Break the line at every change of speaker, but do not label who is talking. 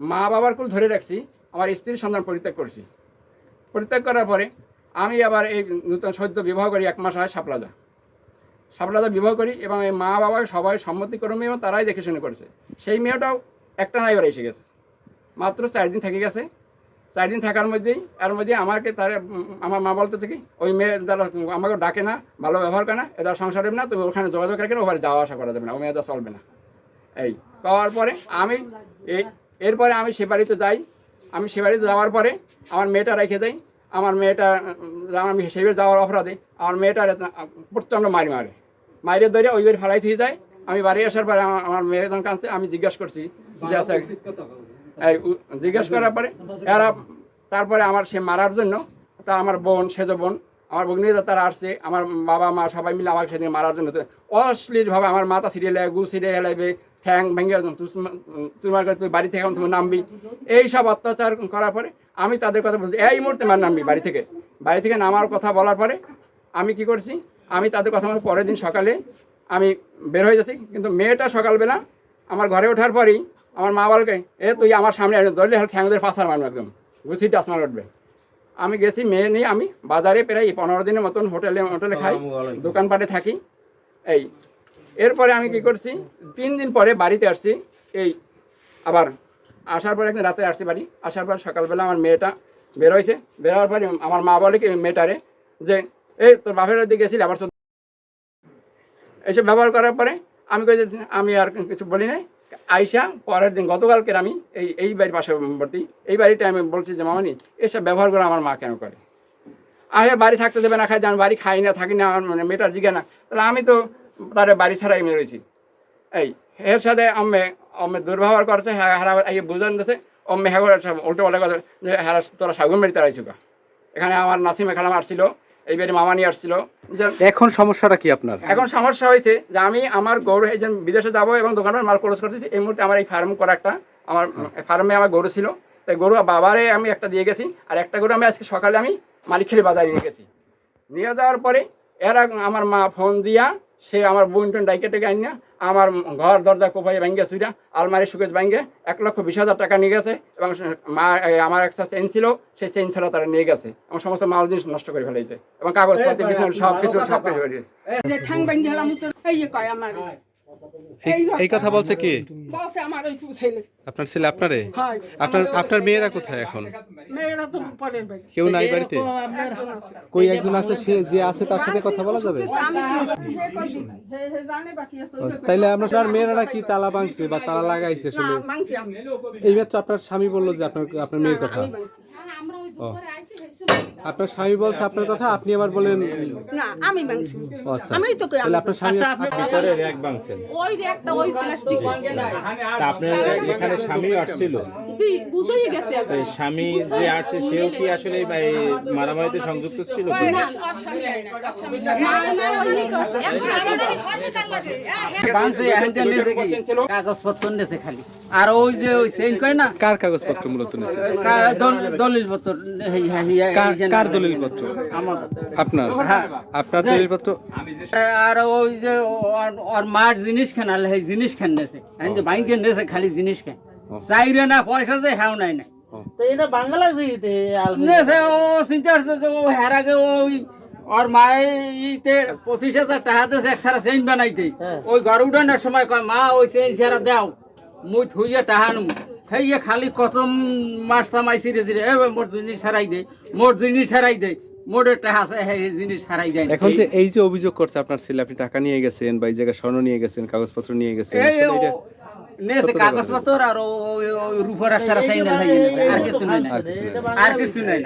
মা বাবার কুল ধরে রাখছি, আমার স্ত্রীর সন্তান পরিত্যাগ করছি। পরিত্যাগ করার পরে আমি আবার এই নূতন সদ্য বিবাহ করি, এক মাস হয় সাপলাজা সাপলাজা বিবাহ করি এবং এই মা বাবা সবাই সম্মতিক্রমে এবং তারাই দেখে শুনে করেছে। সেই মেয়েটাও একটা এবার এসে গেছে। মাত্র চার দিন থেকে গেছে। চার দিন থাকার মধ্যেই, এর মধ্যে আমাকে তার, আমার মা বলতে থেকে ওই মেয়ে দ্বারা আমাকে ডাকে না, ভালো ব্যবহার করে না এদের সংসার না, তুমি ওখানে যোগাযোগ রাখে না ওখানে যাওয়া আসা করা যাবে না, ও মেয়েটা চলবে না। এই পাওয়ার পরে আমি এই এরপরে আমি সে বাড়িতে যাই। আমি সে বাড়িতে যাওয়ার পরে আমার মেয়েটা রেখে যাই আমার মেয়েটা, আমি সে বাড়ি যাওয়ার অপরাধে আমার মেয়েটা প্রচণ্ড মারি মারে। মাইরে ধরে ওই বাড়ি ফালাই দিয়ে যায়। আমি বাড়ি আসার পরে আমার আমার মেয়ের কাছে আমি জিজ্ঞাসা করছি আচ্ছা জিজ্ঞেস করার পরে এরা, তারপরে আমার সে মারার জন্য, তা আমার বোন, সেজ বোন আমার ভগ্নীরা তারা আসছে, আমার বাবা, মা সবাই মিলে আমাকে সেদিন মারার জন্য। অশ্লীলভাবে আমার মাথা ছিঁড়ে এলাই গু ছিঁড়ে এলাইবে ঠ্যাং ভেঙে চুরমার করে তুই বাড়ি থেকে এখন তুমি নামবি। এই সব অত্যাচার করার পরে আমি তাদের কথা বলছি এই মুহূর্তে মার নামবি বাড়ি থেকে। বাড়ি থেকে নামার কথা বলার পরে আমি কি করছি, আমি তাদের কথা মতো পরের দিন সকালে আমি বের হয়ে যাচ্ছি, কিন্তু মেয়েটা সকালবেলা আমার ঘরে ওঠার পরেই আমার মা বলকে, এ, তুই আমার সামনে ধরলে ঠ্যাংদের ফাঁসার মারবে একদম। গুছিটা আসমান উঠবে আমি গেছি মেয়ে নিয়ে আমি বাজারে প্রায় পনেরো দিনের মতন হোটেলে হোটেলে খাই দোকানপাটে থাকি। এই এরপরে আমি কি করছি তিন দিন পরে বাড়িতে আসছি এই আবার আসার পরে একদিন রাতে আসছি বাড়ি আসার পর সকালবেলা আমার মেয়েটা বের হয়েছে বের পরে আমার মা বলে কি মেয়েটারে যে এই তোর বাপের দিকে গেছিলি আবার এসব ব্যবহার করার পরে আমি কই আমি আর কিছু বলি নাই আইসা পরের দিন গতকালকে আমি এই এই বাড়ির পার্শ্ববর্তী এই বাড়িটা আমি বলছি যে, মামানি, এসব ব্যবহার করে আমার মা কেন করে? আহে বাড়ি থাকতে দেবে না খাই আমি বাড়ি খাই না, থাকি না, আমার মানে মেয়েটার জিগে না। তাহলে আমি তো তার বাড়ি ছাড়াই মেরেছি এই, এর সাথে আমি আমি দুর্ব্যবহার করছে হ্যাঁ হারা এই বুঝান দিতে অম্মে হ্যাঁ উল্টো পাল্টা কথা যে হ্যাঁ তোরা সাগুন বাড়িতে কা এখানে আমার নাসিমে খালাম আসছিল এই মামা নিয়ে আসছিল। যে
এখন সমস্যাটা কি আপনার?
এখন সমস্যা হয়েছে যে আমি আমার গরু এই যে বিদেশে যাব এবং দোকানের মাল খরচ করতেছি এই মুহূর্তে আমার এই ফার্ম করা একটা আমার ফার্মে আমার গরু ছিল। তাই গরু বাবারে আমি একটা দিয়ে গেছি আর একটা গরু আমি আজকে সকালে আমি মালিক খেলে বাজারে নিয়ে গেছি। নিয়ে যাওয়ার পরে এরা আমার মা ফোন দিয়া সে আমার বোন টোন ডাইকে টেকে আনিয়া আমার ঘর দরজা কোপাই ভাঙ্গে সুইরা আলমারি সুকেজ ভাঙ্গে এক লক্ষ বিশ হাজার টাকা নিয়ে গেছে এবং মা আমার একটা চেন ছিল সেই চেন ছাড়া তারা নিয়ে গেছে এবং সমস্ত মাল জিনিস নষ্ট করে ফেলেছে এবং কাগজপত্র সব কিছু সব কিছু হয়ে
ঠ্যাং ভাঙ্গি হলাম তো এই কয় আমার
এই- কথা বলছে কি?
বলছে আমার ওই ছেলে।
আপনার ছেলে আপনারে? আপনার আপনার মেয়েরা কোথায় এখন?
মেয়েরা তো পরের বাড়ি।
কেউ নাই বাড়িতে? কই একজন আছে? সে যে আছে তার সাথে কথা বলা যাবে?
কি
তাইলে আপনার মেয়েরা নাকি তালা ভাঙছে বা তালা লাগাইছে আসলে
মাংসি আমি।
এই মাত্র আপনার স্বামী বলল যে আপনার আপনার মেয়ের কথা। আপনার স্বামী বলছে আপনার কথা আপনি আবার বলেন।
না আমি মাংসি
ও আচ্ছা।
আমি তো কই
আপনার স্বামী
র্যাক ভাঙছেন
ওই একটা ওই প্লাস্টিক
আপনার এখানে স্বামী আসছিল?
বুঝেই গেছে এখন।
স্বামী যে আসছে সেও কি আসলে মারামারিতে সংযুক্ত ছিল?
নেছে কাগজপত্র নেছে খালি। আর ওই যে ওই সেইন কয় না?
কার কাগজপত্র মূলত
হেই-
কার
হেই-
দলিল পত্র?
আমার
আপনার?
হ্যাঁ।
আপনার দলিল পত্র?
আর ওই যে ওর- ওর মার জিনিস খান আর সেই জিনিস খান নেছে। বাইকে নেছে খালি জিনিস খান? চাইরে না পয়সা যে নাই নাই
তো এটা বাংলা দিতে
নেছে ও চিন্তা করছে যে ও ওই ওর মাইতে পঁচিশ হাজার টাকা দিয়েছে এক সারা চেইন বানাইতে। ওই ঘর উঠানোর সময় কয় মা ওই চেইন সারা দাও মুই থুইয়ে টাহা নু। খালি কত মাস তামাইছি রে রে এ মোর জিনিস সারাই দে মোর জিনিস সারাই দে মোরের টাকা আছে সেই জিনিস সারাই দেয়
এখন যে এই যে অভিযোগ করছে আপনার ছেলে আপনি টাকা নিয়ে গেছেন বা এই জায়গায় স্বর্ণ নিয়ে গেছেন কাগজপত্র নিয়ে গেছেন
নেছে কাগজপত্র আর রূপর এক সারা সাইন আর কিছু নাই।
আর।
আর কিছু নাই।